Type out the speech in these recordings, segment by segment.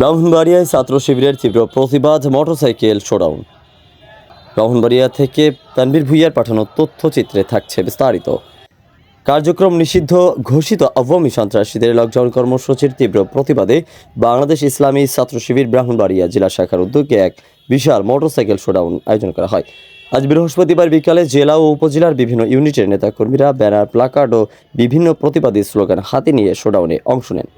ব্রাহ্মণবাড়িয়ায় ছাত্র শিবিরের তীব্র প্রতিবাদ, মোটরসাইকেল শোডাউন। ব্রাহ্মণবাড়িয়া থেকে তানবীর ভুইয়ার পাঠানো তথ্যচিত্রে থাকছে বিস্তারিত। কার্যক্রম নিষিদ্ধ, ঘোষিত আওয়ামী সন্ত্রাসীদের লকডাউন কর্মসূচির তীব্র প্রতিবাদে বাংলাদেশ ইসলামী ছাত্র শিবির ব্রাহ্মণবাড়িয়া জেলা শাখার উদ্যোগে এক বিশাল মোটরসাইকেল শোডাউন আয়োজন করা হয়। আজ বৃহস্পতিবার বিকালে জেলা ও উপজেলার বিভিন্ন ইউনিটের নেতাকর্মীরা, ব্যানার প্লাকার্ড ও বিভিন্ন প্রতিবাদী স্লোগান হাতে নিয়ে শোডাউনে অংশ নেন।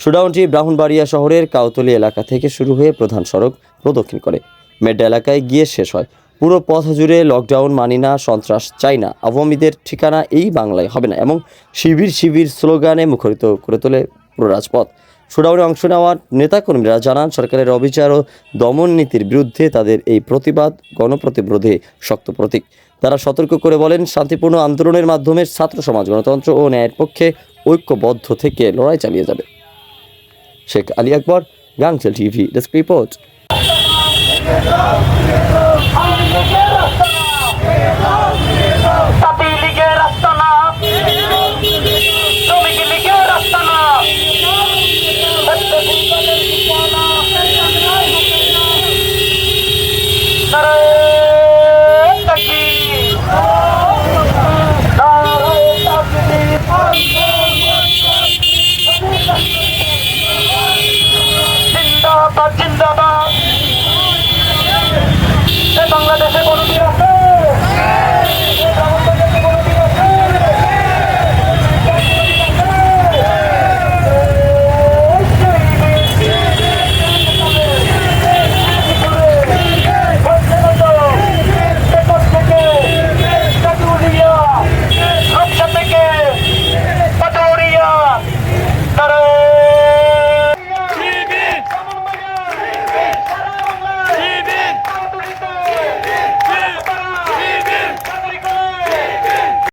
শোডাউনটি ব্রাহ্মণবাড়িয়া শহরের কাউতলি এলাকা থেকে শুরু হয়ে প্রধান সড়ক প্রদক্ষিণ করে। মেড্ডা এলাকায় গিয়ে শেষ হয়। পুরো পথ জুড়ে লকডাউন মানি না, সন্ত্রাস চাই না। আওয়ামীদের ঠিকানা এই বাংলায় হবে না এবং শিবির শিবির স্লোগানে মুখরিত করে তোলে পুরো রাজপথ। শোডাউনে অংশ নেওয়ার নেতাকর্মীরা জানান, সরকারের অবিচার ও দমন নীতির বিরুদ্ধে তাদের এই প্রতিবাদ গণপ্রতিরোধে শক্ত প্রতীক। তারা সতর্ক করে বলেন, শান্তিপূর্ণ আন্দোলনের মাধ্যমে ছাত্র সমাজ, গণতন্ত্র ও ন্যায়ের পক্ষে ঐক্যবদ্ধ থেকে লড়াই চালিয়ে যাবে। Sheikh Ali Akbar গাংচল TV desk report জিন্দাবাদ।